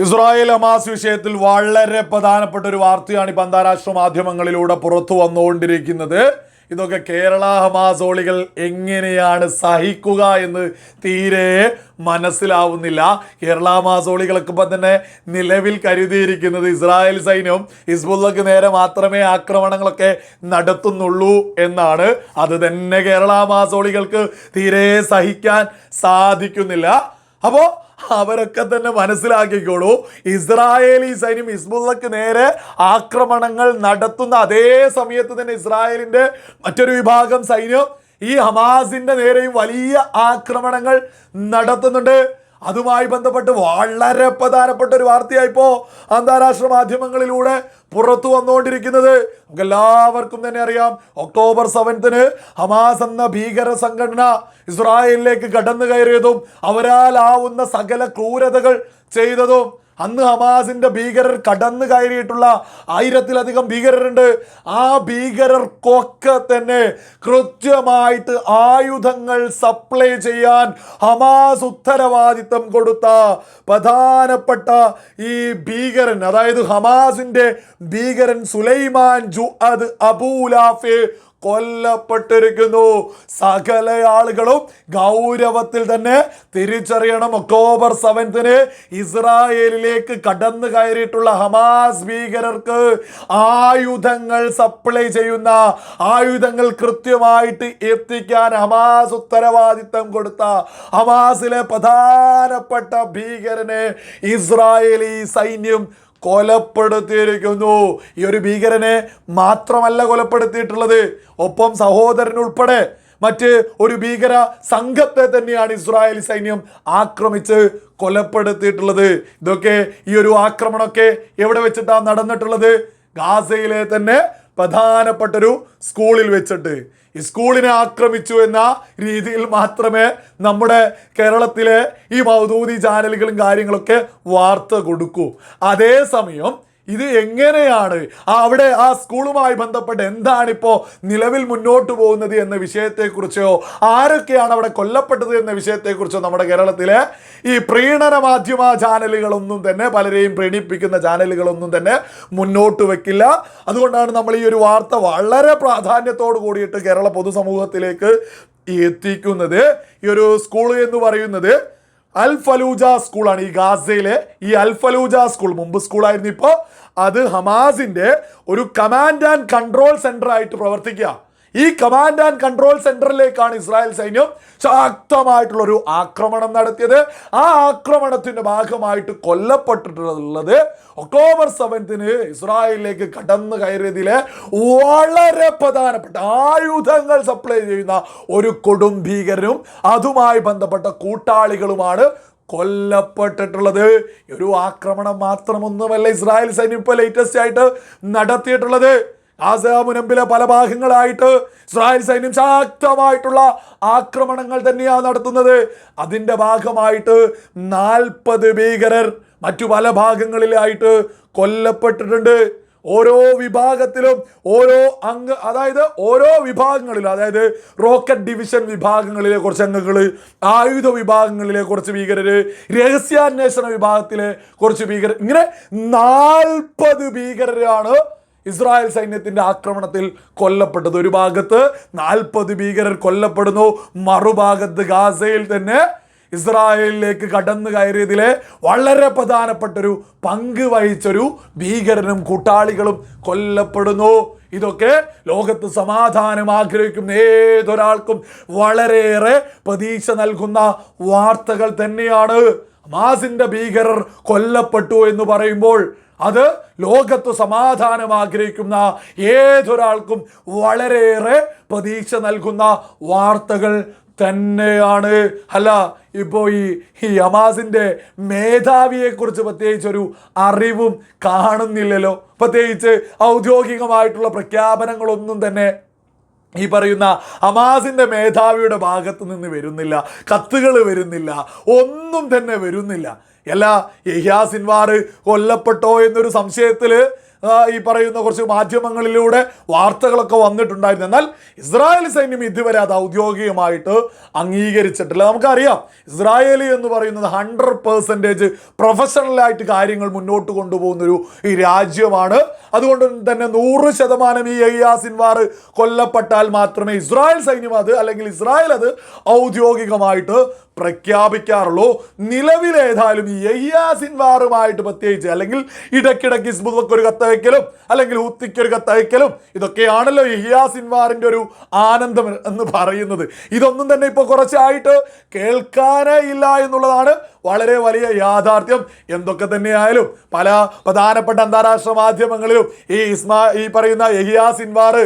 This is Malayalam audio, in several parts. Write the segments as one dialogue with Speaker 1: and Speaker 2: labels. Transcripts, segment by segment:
Speaker 1: ഇസ്രായേൽ ഹമാസ് വിഷയത്തിൽ വളരെ പ്രധാനപ്പെട്ട ഒരു വാർത്തയാണ് ഇപ്പം അന്താരാഷ്ട്ര മാധ്യമങ്ങളിലൂടെ പുറത്തു വന്നുകൊണ്ടിരിക്കുന്നത്. ഇതൊക്കെ കേരള ഹമാസോളികൾ എങ്ങനെയാണ് സഹിക്കുക എന്ന് തീരെ മനസ്സിലാവുന്നില്ല. കേരള ഹമാസോളികൾക്ക് ഇപ്പം തന്നെ നിലവിൽ കരുതിയിരിക്കുന്നത് ഇസ്രായേൽ സൈന്യം ഹിസ്ബുള്ളക്ക് നേരെ മാത്രമേ ആക്രമണങ്ങളൊക്കെ നടത്തുന്നുള്ളൂ എന്നാണ്. അത് തന്നെ കേരള ഹമാസോളികൾക്ക് തീരെ സഹിക്കാൻ സാധിക്കുന്നില്ല. അപ്പോൾ അവരൊക്കെ തന്നെ മനസ്സിലാക്കിക്കോളൂ. ഇസ്രായേലി സൈന്യം ഹിസ്ബുള്ളക്ക് നേരെ ആക്രമണങ്ങൾ നടത്തുന്ന അതേ സമയത്ത് തന്നെ ഇസ്രായേലിന്റെ മറ്റൊരു വിഭാഗം സൈന്യം ഈ ഹമാസിന്റെ നേരെയും വലിയ ആക്രമണങ്ങൾ നടത്തുന്നുണ്ട്. അതുമായി ബന്ധപ്പെട്ട് വളരെ പ്രധാനപ്പെട്ട ഒരു വാർത്തയായിപ്പോ അന്താരാഷ്ട്ര മാധ്യമങ്ങളിലൂടെ പുറത്തു വന്നുകൊണ്ടിരിക്കുന്നത്. നമുക്ക് എല്ലാവർക്കും തന്നെ അറിയാം ഒക്ടോബർ സെവൻത്തിന് ഹമാസ് എന്ന ഭീകര സംഘടന ഇസ്രായേലിലേക്ക് കടന്നു കയറിയതും അവരാലാവുന്ന സകല ക്രൂരതകൾ ചെയ്തതും അന്ന് ഹമാസിന്റെ ഭീകരർ കടന്നു കയറിയിട്ടുള്ള ആയിരത്തിലധികം ഭീകരരുണ്ട്. ആ ഭീകരർക്കൊക്കെ തന്നെ കൃത്യമായിട്ട് ആയുധങ്ങൾ സപ്ലൈ ചെയ്യാൻ ഹമാസ് ഉത്തരവാദിത്തം കൊടുത്ത പ്രധാനപ്പെട്ട ഈ ഭീകരൻ അതായത് ഹമാസിന്റെ ഭീകരൻ സുലൈമാൻ ജു അത് അബൂലാഫെ കൊല്ലപ്പെട്ടിരിക്കുന്നു. സകല ആളുകളും ഗൗരവത്തിൽ തന്നെ തിരിച്ചറിയണം. ഒക്ടോബർ സെവൻത്തിന് ഇസ്രായേലിലേക്ക് കടന്നു കയറിയിട്ടുള്ള ഹമാസ് ഭീകരർക്ക് ആയുധങ്ങൾ സപ്ലൈ ചെയ്യുന്ന ആയുധങ്ങൾ കൃത്യമായിട്ട് എത്തിക്കാൻ ഹമാസ് ഉത്തരവാദിത്തം കൊടുത്ത ഹമാസിലെ പ്രധാനപ്പെട്ട ഭീകരനെ ഇസ്രായേലി സൈന്യം കൊലപ്പെടുത്തിയിരിക്കുന്നു. ഈ ഒരു ഭീകരനെ മാത്രമല്ല കൊലപ്പെടുത്തിയിട്ടുള്ളത്. ഒപ്പം സഹോദരൻ ഉൾപ്പെടെ മറ്റ് ഒരു ഭീകര സംഘത്തെ തന്നെയാണ് ഇസ്രായേൽ സൈന്യം ആക്രമിച്ച് കൊലപ്പെടുത്തിയിട്ടുള്ളത്. ഇതൊക്കെ ഈ ഒരു ആക്രമണമൊക്കെ എവിടെ വെച്ചിട്ടാണ് നടന്നിട്ടുള്ളത്? ഗാസയിലെ തന്നെ പ്രധാനപ്പെട്ടൊരു സ്കൂളിൽ വെച്ചിട്ട്. ഈ സ്കൂളിനെ ആക്രമിച്ചു എന്ന രീതിയിൽ മാത്രമേ നമ്മുടെ കേരളത്തിലെ ഈ മൗദൂദി ചാനലുകളും കാര്യങ്ങളൊക്കെ വാർത്ത കൊടുക്കൂ. അതേസമയം ഇത് എങ്ങനെയാണ്? അവിടെ ആ സ്കൂളുമായി ബന്ധപ്പെട്ട് എന്താണിപ്പോൾ നിലവിൽ മുന്നോട്ട് പോകുന്നത് എന്ന വിഷയത്തെക്കുറിച്ചോ ആരൊക്കെയാണ് അവിടെ കൊല്ലപ്പെട്ടത് എന്ന വിഷയത്തെക്കുറിച്ചോ നമ്മുടെ കേരളത്തിലെ ഈ പ്രീണന മാധ്യമ ചാനലുകളൊന്നും തന്നെ പലരെയും പ്രീണിപ്പിക്കുന്ന ചാനലുകളൊന്നും തന്നെ മുന്നോട്ട് വെക്കില്ല. അതുകൊണ്ടാണ് നമ്മൾ ഈ ഒരു വാർത്ത വളരെ പ്രാധാന്യത്തോട് കൂടിയിട്ട് കേരള പൊതുസമൂഹത്തിലേക്ക് എത്തിക്കുന്നത്. ഈ ഒരു സ്കൂൾ എന്ന് പറയുന്നത് അൽ ഫലൂജ സ്കൂളാണ് ഈ ഗാസയിലെ ഈ അൽ ഫലൂജ സ്കൂൾ. മുമ്പ് സ്കൂളായിരുന്നു ഇപ്പോൾ അത് ഹമാസിന്റെ ഒരു കമാൻഡ് ആൻഡ് കൺട്രോൾ സെന്റർ ആയിട്ട് പ്രവർത്തിക്കുക. ഈ കമാൻഡ് ആൻഡ് കൺട്രോൾ സെന്ററിലേക്കാണ് ഇസ്രായേൽ സൈന്യം ശക്തമായിട്ടുള്ള ഒരു ആക്രമണം നടത്തിയത്. ആ ആക്രമണത്തിന്റെ ഭാഗമായിട്ട് കൊല്ലപ്പെട്ടിട്ടുള്ളത് ഒക്ടോബർ സെവൻത്തിന് ഇസ്രായേലിലേക്ക് കടന്നു കയറിയതിലെ വളരെ പ്രധാനപ്പെട്ട ആയുധങ്ങൾ സപ്ലൈ ചെയ്യുന്ന ഒരു കൊടും ഭീകരനും അതുമായി ബന്ധപ്പെട്ട കൂട്ടാളികളുമാണ് കൊല്ലപ്പെട്ടിട്ടുള്ളത്. ഒരു ആക്രമണം മാത്രമൊന്നുമല്ല ഇസ്രായേൽ സൈന്യം ഇപ്പോൾ ലേറ്റസ്റ്റ് ആയിട്ട് നടത്തിയിട്ടുള്ളത്. ആസ മുനമ്പിലെ പല ഭാഗങ്ങളായിട്ട് ഇസ്രായേൽ സൈന്യം ശക്തമായിട്ടുള്ള ആക്രമണങ്ങൾ തന്നെയാണ് നടത്തുന്നത്. അതിന്റെ ഭാഗമായിട്ട് നാൽപ്പത് ഭീകരർ മറ്റു പല ഭാഗങ്ങളിലായിട്ട് കൊല്ലപ്പെട്ടിട്ടുണ്ട്. ഓരോ വിഭാഗത്തിലും ഓരോ അംഗ അതായത് ഓരോ വിഭാഗങ്ങളിലും അതായത് റോക്കറ്റ് ഡിവിഷൻ വിഭാഗങ്ങളിലെ കുറച്ച് അംഗങ്ങൾ ആയുധ വിഭാഗങ്ങളിലെ കുറച്ച് ഭീകരർ രഹസ്യാന്വേഷണ വിഭാഗത്തിലെ കുറച്ച് ഭീകരർ ഇങ്ങനെ നാൽപ്പത് ഭീകരരാണ് ഇസ്രായേൽ സൈന്യത്തിന്റെ ആക്രമണത്തിൽ കൊല്ലപ്പെട്ടത് ഒരു ഭാഗത്ത് നാൽപ്പത് ഭീകരർ കൊല്ലപ്പെടുന്നു മറുഭാഗത്ത് ഗാസയിൽ തന്നെ ഇസ്രായേലിലേക്ക് കടന്നു കയറിയതിലെ വളരെ പ്രധാനപ്പെട്ടൊരു പങ്ക് വഹിച്ചൊരു ഭീകരനും കൂട്ടാളികളും കൊല്ലപ്പെടുന്നു. ഇതൊക്കെ ലോകത്ത് സമാധാനം ആഗ്രഹിക്കുന്ന ഏതൊരാൾക്കും വളരെയേറെ പ്രതീക്ഷ നൽകുന്ന വാർത്തകൾ തന്നെയാണ്. മാസിന്റെ ഭീകരർ കൊല്ലപ്പെട്ടു എന്ന് പറയുമ്പോൾ അത് ലോകത്ത് സമാധാനം ആഗ്രഹിക്കുന്ന ഏതൊരാൾക്കും വളരെയേറെ പ്രതീക്ഷ നൽകുന്ന വാർത്തകൾ തന്നെയാണ്. അല്ല ഇപ്പോൾ ഈ ഹമാസിന്റെ മേധാവിയെക്കുറിച്ച് പ്രത്യേകിച്ച് ഒരു അറിവും കാണുന്നില്ലല്ലോ. പ്രത്യേകിച്ച് ഔദ്യോഗികമായിട്ടുള്ള പ്രഖ്യാപനങ്ങളൊന്നും തന്നെ ഈ പറയുന്ന അമാസിന്റെ മേധാവിയുടെ ഭാഗത്ത് നിന്ന് വരുന്നില്ല. കത്തുകൾ വരുന്നില്ല. ഒന്നും തന്നെ വരുന്നില്ല. എല്ലാ യഹ്യാ സിൻവാർ കൊല്ലപ്പെട്ടോ എന്നൊരു സംശയത്തിൽ ഈ പറയുന്ന കുറച്ച് മാധ്യമങ്ങളിലൂടെ വാർത്തകളൊക്കെ വന്നിട്ടുണ്ടായിരുന്നു. എന്നാൽ ഇസ്രായേൽ സൈന്യം ഇതുവരെ അത് ഔദ്യോഗികമായിട്ട് അംഗീകരിച്ചിട്ടില്ല. നമുക്കറിയാം ഇസ്രായേലി എന്ന് പറയുന്നത് ഹൺഡ്രഡ് പെർസെന്റേജ് പ്രൊഫഷണലായിട്ട് കാര്യങ്ങൾ മുന്നോട്ട് കൊണ്ടുപോകുന്നൊരു ഈ രാജ്യമാണ്. അതുകൊണ്ട് തന്നെ നൂറ് ശതമാനം ഈ അയ്യാസിൻവാർ സിൻവാർ കൊല്ലപ്പെട്ടാൽ മാത്രമേ ഇസ്രായേൽ സൈന്യം അത് അല്ലെങ്കിൽ ഇസ്രായേൽ അത് ഔദ്യോഗികമായിട്ട് പ്രഖ്യാപിക്കാറുള്ളൂ. നിലവിലേതായാലും ഈ അയ്യാസിൻവാറുമായിട്ട് പ്രത്യേകിച്ച് അല്ലെങ്കിൽ ഇടയ്ക്കിടയ്ക്ക് ഹിസ്ബുള്ളക്ക് ഒരു കത്തയക്കലും അല്ലെങ്കിൽ ഊത്തിക്കൊരു ഒരു കത്തയക്കലും ഇതൊക്കെയാണല്ലോ ഇഹിയാ സിൻവാറിന്റെ ഒരു ആനന്ദം എന്ന് പറയുന്നത്. ഇതൊന്നും തന്നെ ഇപ്പോൾ കുറച്ചായിട്ട് കേൾക്കാനേ ഇല്ല എന്നുള്ളതാണ് വളരെ വലിയ യാഥാർത്ഥ്യം. എന്തൊക്കെ തന്നെയായാലും പല പ്രധാനപ്പെട്ട അന്താരാഷ്ട്ര മാധ്യമങ്ങളിലും ഈ ഇസ്മാ ഈ പറയുന്ന യഹിയാ സിൻവാർ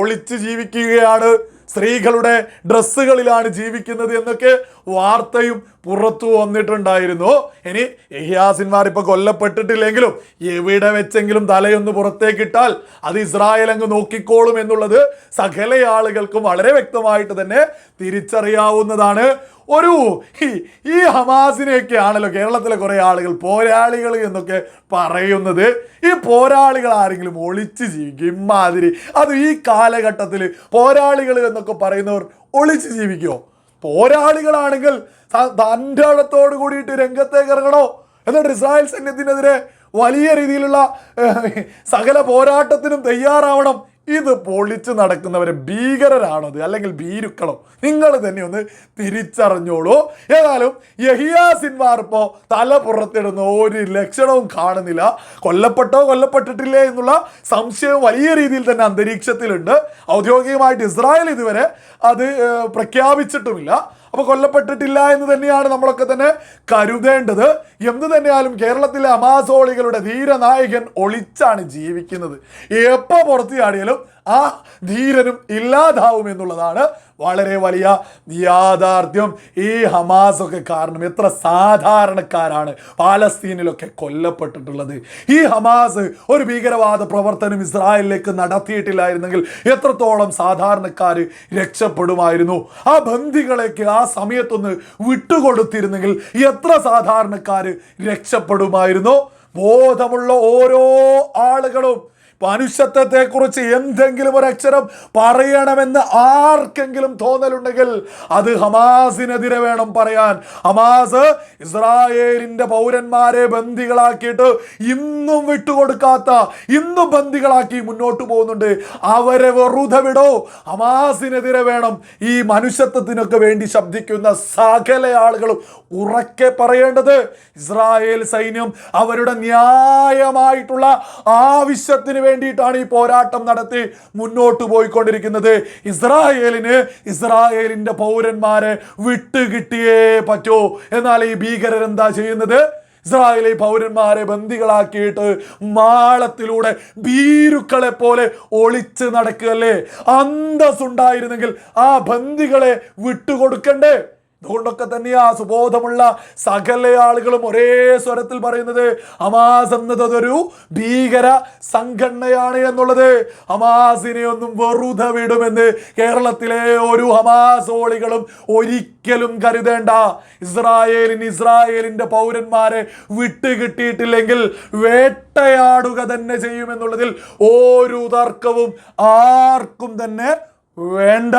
Speaker 1: ഒളിച്ച് ജീവിക്കുകയാണ്. സ്ത്രീകളുടെ ഡ്രസ്സുകളിലാണ് ജീവിക്കുന്നത് എന്നൊക്കെ വാർത്തയും പുറത്തു വന്നിട്ടുണ്ടായിരുന്നു. ഇനി യഹിയാസിന്മാർ ഇപ്പൊ കൊല്ലപ്പെട്ടിട്ടില്ലെങ്കിലും എവിടെ വെച്ചെങ്കിലും തലയൊന്ന് പുറത്തേക്കിട്ടാൽ അത് ഇസ്രായേൽ അങ്ങ് നോക്കിക്കോളും എന്നുള്ളത് സകല ആളുകൾക്കും വളരെ വ്യക്തമായിട്ട് തന്നെ തിരിച്ചറിയാവുന്നതാണ്. ഒരു ഈ- ഈ ഹമാസിനെയൊക്കെ ആണല്ലോ കേരളത്തിലെ കുറേ ആളുകൾ പോരാളികൾ എന്നൊക്കെ പറയുന്നത്. ഈ പോരാളികൾ ആരെങ്കിലും ഒളിച്ച് ജീവിക്കും. ഇമാതിരി അത് ഈ കാലഘട്ടത്തിൽ പോരാളികൾ എന്നൊക്കെ പറയുന്നവർ ഒളിച്ച് ജീവിക്കുമോ പോരാളികളാണെങ്കിൽ തന്റെ കൂടിയിട്ട് രംഗത്തേക്ക് ഇറങ്ങണോ? എന്നിട്ട് ഇസ്രായേൽ സൈന്യത്തിനെതിരെ വലിയ രീതിയിലുള്ള സകല പോരാട്ടത്തിനും തയ്യാറാവണം. ഇത് പൊളിച്ച് നടക്കുന്നവരെ ഭീകരരാണത് അല്ലെങ്കിൽ ഭീരുക്കളോ. നിങ്ങൾ തന്നെ ഒന്ന് തിരിച്ചറിഞ്ഞോളൂ. ഏതായാലും യഹിയാ സിൻവാർ ഇപ്പോൾ തല പുറത്തിടുന്ന ഒരു ലക്ഷണവും കാണുന്നില്ല. കൊല്ലപ്പെട്ടോ കൊല്ലപ്പെട്ടിട്ടില്ലേ എന്നുള്ള സംശയം വലിയ രീതിയിൽ തന്നെ അന്തരീക്ഷത്തിലുണ്ട്. ഔദ്യോഗികമായിട്ട് ഇസ്രായേൽ ഇതുവരെ അത് പ്രഖ്യാപിച്ചിട്ടുമില്ല. അപ്പോൾ കൊല്ലപ്പെട്ടിട്ടില്ല എന്ന് തന്നെയാണ് നമ്മളൊക്കെ തന്നെ കരുതേണ്ടത്. എന്ത് തന്നെയാലും കേരളത്തിലെ അമാസോളികളുടെ ധീരനായകൻ ഒളിച്ചാണ് ജീവിക്കുന്നത്. എപ്പോൾ പുറത്തു ചാടിയാലും ആ ധീരനും ഇല്ലാതാവും എന്നുള്ളതാണ് വളരെ വലിയ യാഥാർത്ഥ്യം. ഈ ഹമാസൊക്കെ കാരണം എത്ര സാധാരണക്കാരാണ് പാലസ്തീനിലൊക്കെ കൊല്ലപ്പെട്ടിട്ടുള്ളത്. ഈ ഹമാസ് ഒരു ഭീകരവാദ പ്രവർത്തനം ഇസ്രായേലിലേക്ക് നടത്തിയിട്ടില്ലായിരുന്നെങ്കിൽ എത്രത്തോളം സാധാരണക്കാർ രക്ഷപ്പെടുമായിരുന്നു? ആ ബന്ധികളേക്ക് ആ സമയത്തൊന്ന് വിട്ടുകൊടുത്തിരുന്നെങ്കിൽ എത്ര സാധാരണക്കാർ രക്ഷപ്പെടുമായിരുന്നു. ബോധമുള്ള ഓരോ ആളുകളും മനുഷ്യത്വത്തെക്കുറിച്ച് എന്തെങ്കിലും ഒരു അക്ഷരം പറയണമെന്ന് ആർക്കെങ്കിലും തോന്നലുണ്ടെങ്കിൽ അത് ഹമാസിനെതിരെ വേണം പറയാൻ. ഹമാസ് ഇസ്രായേലിന്റെ പൗരന്മാരെ ബന്ദികളാക്കിയിട്ട് ഇന്നും വിട്ടുകൊടുക്കാത്ത ഇന്നും ബന്ദികളാക്കി മുന്നോട്ട് പോകുന്നുണ്ട്. അവരെ വെറുതെ വിടോ. ഹമാസിനെതിരെ വേണം ഈ മനുഷ്യത്വത്തിനൊക്കെ വേണ്ടി ശബ്ദിക്കുന്ന സകല ആളുകളും ഉറക്കെ പറയേണ്ടത് ഇസ്രായേൽ സൈന്യം അവരുടെ ന്യായമായിട്ടുള്ള ആവശ്യത്തിന് വേണ്ടിയിട്ടാണ് ഈ പോരാട്ടം നടത്തി മുന്നോട്ട് പോയിക്കൊണ്ടിരിക്കുന്നത്. ഇസ്രായേലിന് ഇസ്രായേലിന്റെ പൗരന്മാരെ വിട്ടുകിട്ടിയേ പറ്റൂ. എന്നാൽ ഈ ഭീകരർ എന്താ ചെയ്യുന്നത്? ഇസ്രായേലി പൗരന്മാരെ ബന്ദികളാക്കിയിട്ട് മാളത്തിലൂടെ ഭീരുക്കളെ പോലെ ഒളിച്ച് നടക്കുകയല്ലേ? അന്തസ്സുണ്ടായിരുന്നെങ്കിൽ ആ ബന്ദികളെ വിട്ടുകൊടുക്കണ്ടേ? അതുകൊണ്ടൊക്കെ തന്നെയാ സുബോധമുള്ള സകല ആളുകളും ഒരേ സ്വരത്തിൽ പറയുന്നത്. അമാസ് എന്നത് അതൊരു ഭീകര സംഘടനയാണ് എന്നുള്ളത്. ഹമാസിനെ ഒന്നും വെറുതെ വിടുമെന്ന് കേരളത്തിലെ ഒരു ഹമാസോളികളും ഒരിക്കലും കരുതേണ്ട. ഇസ്രായേലിന് ഇസ്രായേലിന്റെ പൗരന്മാരെ വിട്ടുകിട്ടിയിട്ടില്ലെങ്കിൽ വേട്ടയാടുക തന്നെ ചെയ്യുമെന്നുള്ളതിൽ ഒരു തർക്കവും ആർക്കും തന്നെ വേണ്ട.